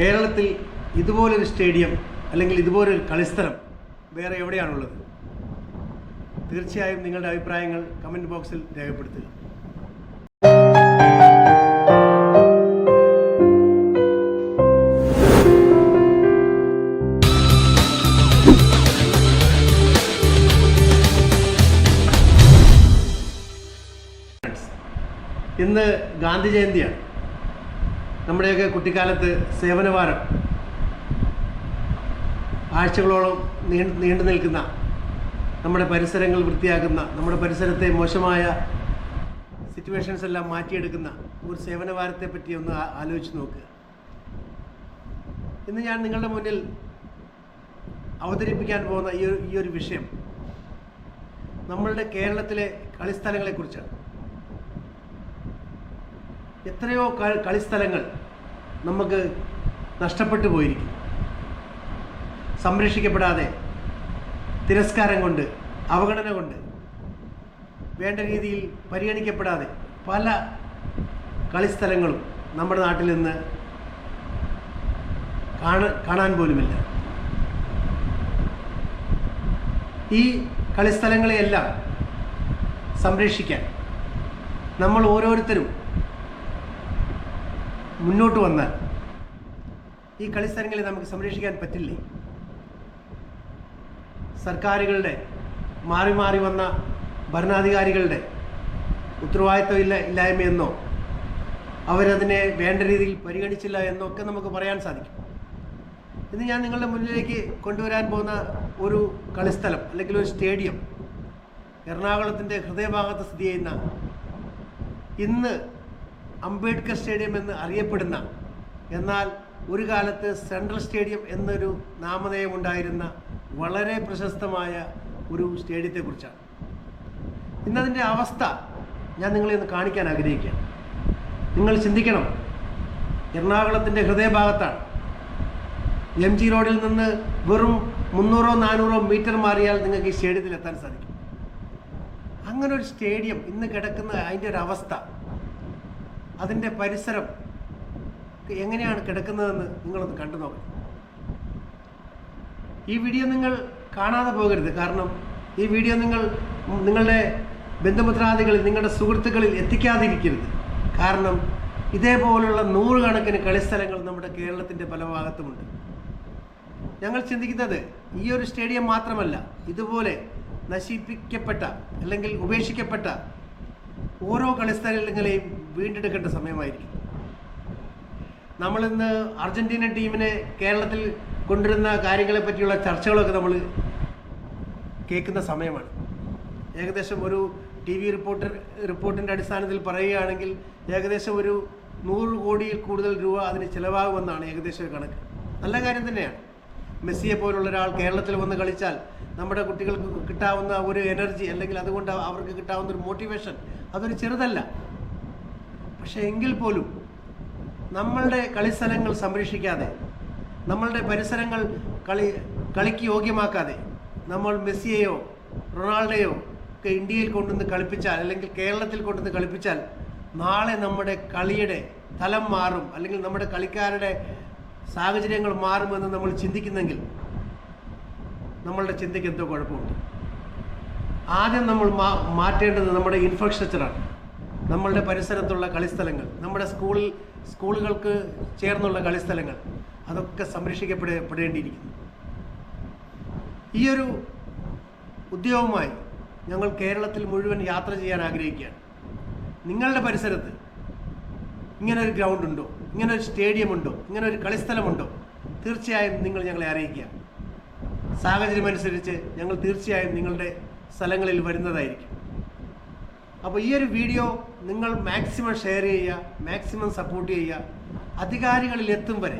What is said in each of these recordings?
കേരളത്തിൽ ഇതുപോലൊരു സ്റ്റേഡിയം അല്ലെങ്കിൽ ഇതുപോലൊരു കളിസ്ഥലം വേറെ എവിടെയാണുള്ളത്? തീർച്ചയായും നിങ്ങളുടെ അഭിപ്രായങ്ങൾ കമന്റ് ബോക്സിൽ രേഖപ്പെടുത്തുക. ഇന്ന് ഗാന്ധി ജയന്തിയാണ്. നമ്മുടെയൊക്കെ കുട്ടിക്കാലത്ത് സേവനവാരം ആഴ്ചകളോളം നീണ്ടു നിൽക്കുന്ന നമ്മുടെ പരിസരങ്ങൾ വൃത്തിയാക്കുന്ന നമ്മുടെ പരിസരത്തെ മോശമായ സിറ്റുവേഷൻസ് എല്ലാം മാറ്റിയെടുക്കുന്ന ഒരു സേവനവാരത്തെ പറ്റി ഒന്ന് ആലോചിച്ച് നോക്കുക ഇന്ന് ഞാൻ നിങ്ങളുടെ മുന്നിൽ അവതരിപ്പിക്കാൻ പോകുന്ന ഈ ഒരു ഈ ഒരു വിഷയം നമ്മളുടെ കേരളത്തിലെ കളിസ്ഥലങ്ങളെക്കുറിച്ചാണ്. എത്രയോ കളിസ്ഥലങ്ങൾ നമുക്ക് നഷ്ടപ്പെട്ടു പോയിരിക്കും. സംരക്ഷിക്കപ്പെടാതെ തിരസ്കാരം കൊണ്ട് അവഗണന കൊണ്ട് വേണ്ട രീതിയിൽ പരിഗണിക്കപ്പെടാതെ പല കളിസ്ഥലങ്ങളും നമ്മുടെ നാട്ടിൽ നിന്ന് കാണ കാണാൻ പോലുമില്ല. ഈ കളിസ്ഥലങ്ങളെയെല്ലാം സംരക്ഷിക്കാൻ നമ്മൾ ഓരോരുത്തരും മുന്നോട്ട് വന്നാൽ ഈ കളിസ്ഥലങ്ങളെ നമുക്ക് സംരക്ഷിക്കാൻ പറ്റില്ലേ? സർക്കാരുകളുടെ മാറി മാറി വന്ന ഭരണാധികാരികളുടെ ഉത്തരവാദിത്വം ഇല്ല ഇല്ലായ്മയെന്നോ അവരതിനെ വേണ്ട രീതിയിൽ പരിഗണിച്ചില്ല എന്നൊക്കെ നമുക്ക് പറയാൻ സാധിക്കും. ഇന്ന് ഞാൻ നിങ്ങളുടെ മുന്നിലേക്ക് കൊണ്ടുവരാൻ പോകുന്ന ഒരു കളിസ്ഥലം അല്ലെങ്കിൽ ഒരു സ്റ്റേഡിയം എറണാകുളത്തിന്റെ ഹൃദയഭാഗത്ത് സ്ഥിതി ചെയ്യുന്ന ഇന്ന് അംബേദ്കർ സ്റ്റേഡിയം എന്ന് അറിയപ്പെടുന്ന എന്നാൽ ഒരു കാലത്ത് സെൻട്രൽ സ്റ്റേഡിയം എന്നൊരു നാമധേയം ഉണ്ടായിരുന്ന വളരെ പ്രശസ്തമായ ഒരു സ്റ്റേഡിയത്തെക്കുറിച്ചാണ്. ഇന്നതിന്റെ അവസ്ഥ ഞാൻ നിങ്ങളെ ഒന്ന് കാണിക്കാൻ ആഗ്രഹിക്കുകയാണ്. നിങ്ങൾ ചിന്തിക്കണം എറണാകുളത്തിന്റെ ഹൃദയഭാഗത്താണ്. എം ജി റോഡിൽ നിന്ന് വെറും മുന്നൂറോ നാനൂറോ മീറ്റർ മാറിയാൽ നിങ്ങൾക്ക് ഈ സ്റ്റേഡിയത്തിൽ എത്താൻ സാധിക്കും. അങ്ങനെ ഒരു സ്റ്റേഡിയം ഇന്ന് കിടക്കുന്ന അതിന്റെ ഒരു അവസ്ഥ. അതിന്റെ പരിസരം എങ്ങനെയാണ് കിടക്കുന്നതെന്ന് നിങ്ങളൊന്ന് കണ്ടു നോക്കണം ഈ വീഡിയോ നിങ്ങൾ കാണാതെ പോകരുത്. കാരണം ഈ വീഡിയോ നിങ്ങൾ നിങ്ങളുടെ ബന്ധുമിത്രാദികളിൽ നിങ്ങളുടെ സുഹൃത്തുക്കളിൽ എത്തിക്കാതിരിക്കരുത്. കാരണം ഇതേപോലുള്ള നൂറുകണക്കിന് കളിസ്ഥലങ്ങൾ നമ്മുടെ കേരളത്തിന്റെ പല ഭാഗത്തുമുണ്ട്. ഞങ്ങൾ ചിന്തിക്കുന്നത് ഈ ഒരു സ്റ്റേഡിയം മാത്രമല്ല ഇതുപോലെ നശിപ്പിക്കപ്പെട്ട അല്ലെങ്കിൽ ഉപേക്ഷിക്കപ്പെട്ട ഓരോ കളിസ്ഥലങ്ങളെയും വീണ്ടെടുക്കേണ്ട സമയമായിരിക്കും. നമ്മളിന്ന് അർജന്റീന ടീമിനെ കേരളത്തിൽ കൊണ്ടുവരുന്ന കാര്യങ്ങളെ പറ്റിയുള്ള ചർച്ചകളൊക്കെ നമ്മൾ കേൾക്കുന്ന സമയമാണ്. ഏകദേശം ഒരു ടി വി റിപ്പോർട്ടർ റിപ്പോർട്ടിന്റെ അടിസ്ഥാനത്തിൽ പറയുകയാണെങ്കിൽ ഏകദേശം ഒരു നൂറ് കോടിയിൽ കൂടുതൽ രൂപ അതിന് ചിലവാകുമെന്നാണ് ഏകദേശം കണക്ക്. നല്ല കാര്യം തന്നെയാണ്. മെസ്സിയെ പോലുള്ള ഒരാൾ കേരളത്തിൽ വന്ന് കളിച്ചാൽ നമ്മുടെ കുട്ടികൾക്ക് കിട്ടാവുന്ന ഒരു എനർജി അല്ലെങ്കിൽ അതുകൊണ്ട് അവർക്ക് കിട്ടാവുന്ന ഒരു മോട്ടിവേഷൻ അതൊരു ചെറുതല്ല. പക്ഷേ എങ്കിൽ പോലും നമ്മളുടെ കളിസ്ഥലങ്ങൾ സംരക്ഷിക്കാതെ നമ്മളുടെ പരിസരങ്ങൾ കളി കളിക്ക് യോഗ്യമാക്കാതെ നമ്മൾ മെസ്സിയെയോ റൊണാൾഡോയോ ഒക്കെ ഇന്ത്യയിൽ കൊണ്ടുവന്ന് കളിപ്പിച്ചാൽ അല്ലെങ്കിൽ കേരളത്തിൽ കൊണ്ടുവന്ന് കളിപ്പിച്ചാൽ നാളെ നമ്മുടെ കളിയുടെ തലം മാറും അല്ലെങ്കിൽ നമ്മുടെ കളിക്കാരുടെ സാഹചര്യങ്ങൾ മാറുമെന്ന് നമ്മൾ ചിന്തിക്കുന്നെങ്കിൽ നമ്മളുടെ ചിന്തയ്ക്ക് എന്തോ കുഴപ്പമുണ്ട്. ആദ്യം നമ്മൾ മാറ്റേണ്ടത് നമ്മുടെ ഇൻഫ്രാസ്ട്രക്ചറാണ് നമ്മളുടെ പരിസരത്തുള്ള കളിസ്ഥലങ്ങൾ നമ്മുടെ സ്കൂളിൽ സ്കൂളുകൾക്ക് ചേർന്നുള്ള കളിസ്ഥലങ്ങൾ അതൊക്കെ സംരക്ഷിക്കപ്പെടേണ്ടിയിരിക്കുന്നു ഈയൊരു ഉദ്യോഗവുമായി ഞങ്ങൾ കേരളത്തിൽ മുഴുവൻ യാത്ര ചെയ്യാൻ ആഗ്രഹിക്കുകയാണ്. നിങ്ങളുടെ പരിസരത്ത് ഇങ്ങനെ ഒരു ഗ്രൗണ്ട് ഉണ്ടോ ഇങ്ങനെ ഒരു സ്റ്റേഡിയം ഉണ്ടോ ഇങ്ങനെ ഒരു കളിസ്ഥലമുണ്ടോ? തീർച്ചയായും നിങ്ങൾ ഞങ്ങളെ അറിയിക്കുക സാഹചര്യമനുസരിച്ച് ഞങ്ങൾ തീർച്ചയായും നിങ്ങളുടെ സ്ഥലങ്ങളിൽ വരുന്നതായിരിക്കും. അപ്പോൾ ഈ ഒരു വീഡിയോ നിങ്ങൾ മാക്സിമം ഷെയർ ചെയ്യുക മാക്സിമം സപ്പോർട്ട് ചെയ്യുക അധികാരികളിൽ എത്തും വരെ.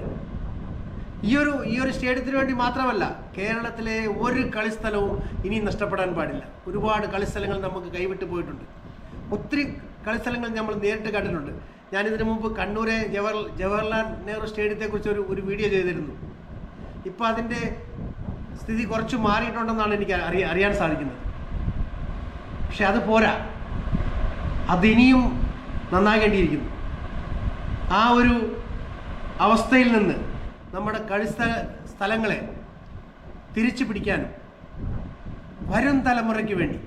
ഈ ഒരു ഈ ഒരു സ്റ്റേഡിയത്തിന് വേണ്ടി മാത്രമല്ല കേരളത്തിലെ ഒരു കളിസ്ഥലവും ഇനി നഷ്ടപ്പെടാൻ പാടില്ല. ഒരുപാട് കളിസ്ഥലങ്ങൾ നമുക്ക് കൈവിട്ട് പോയിട്ടുണ്ട്. ഒത്തിരി കളിസ്ഥലങ്ങൾ നമ്മൾ നേരിട്ട് കണ്ടിട്ടുണ്ട്. ഇതിനു മുമ്പ് കണ്ണൂരെ ജവഹർ ജവഹർലാൽ നെഹ്റു സ്റ്റേഡിയത്തെക്കുറിച്ച് ഒരു ഒരു വീഡിയോ ചെയ്തിരുന്നു. ഇപ്പോൾ അതിന്റെ സ്ഥിതി കുറച്ച് മാറിയിട്ടുണ്ടെന്നാണ് എനിക്ക് അറിയാൻ സാധിക്കുന്നത്. പക്ഷെ അത് പോരാ. അതിനിയും നന്നാകേണ്ടിയിരിക്കുന്നു. ആ ഒരു അവസ്ഥയിൽ നിന്ന് നമ്മുടെ കളിസ്ഥ സ്ഥലങ്ങളെ തിരിച്ചു പിടിക്കാനും വരും തലമുറയ്ക്ക് വേണ്ടി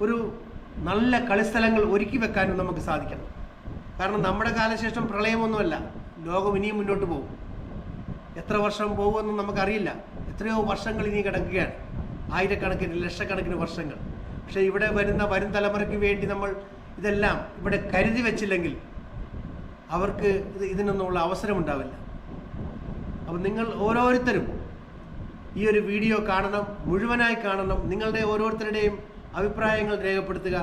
ഒരു നല്ല കളിസ്ഥലങ്ങൾ ഒരുക്കി വെക്കാനും നമുക്ക് സാധിക്കണം. കാരണം നമ്മുടെ കാലശേഷം പ്രളയമൊന്നുമല്ല. ലോകം ഇനിയും മുന്നോട്ട് പോകും. എത്ര വർഷം പോകുമെന്ന് നമുക്കറിയില്ല. എത്രയോ വർഷങ്ങൾ ഇനി കിടക്കുകയാണ്. ആയിരക്കണക്കിന് ലക്ഷക്കണക്കിന് വർഷങ്ങൾ. പക്ഷേ ഇവിടെ വരുന്ന വരും തലമുറയ്ക്ക് വേണ്ടി നമ്മൾ ഇതെല്ലാം ഇവിടെ കരുതി വെച്ചില്ലെങ്കിൽ അവർക്ക് ഇത് ഇതിനൊന്നുമുള്ള അവസരമുണ്ടാവില്ല. അപ്പം നിങ്ങൾ ഓരോരുത്തരും ഈ ഒരു വീഡിയോ കാണണം മുഴുവനായി കാണണം. നിങ്ങളുടെ ഓരോരുത്തരുടെയും അഭിപ്രായങ്ങൾ രേഖപ്പെടുത്തുക.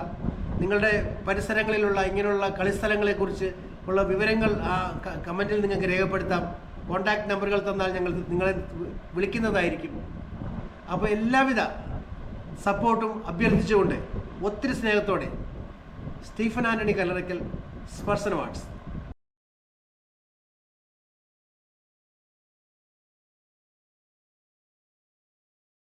നിങ്ങളുടെ പരിസരങ്ങളിലുള്ള ഇങ്ങനെയുള്ള കളിസ്ഥലങ്ങളെക്കുറിച്ച് ഉള്ള വിവരങ്ങൾ ആ കമന്റിൽ നിങ്ങൾക്ക് രേഖപ്പെടുത്താം. കോൺടാക്ട് നമ്പറുകൾ തന്നാൽ ഞങ്ങൾ നിങ്ങളെ വിളിക്കുന്നതായിരിക്കും. അപ്പോൾ എല്ലാവിധ സപ്പോർട്ടും അഭ്യർത്ഥിച്ചുകൊണ്ട് ഒത്തിരി സ്നേഹത്തോടെ സ്റ്റീഫൻ ആന്റണി കല്ലറയ്ക്കൽ സ്പർശന വാട്സ്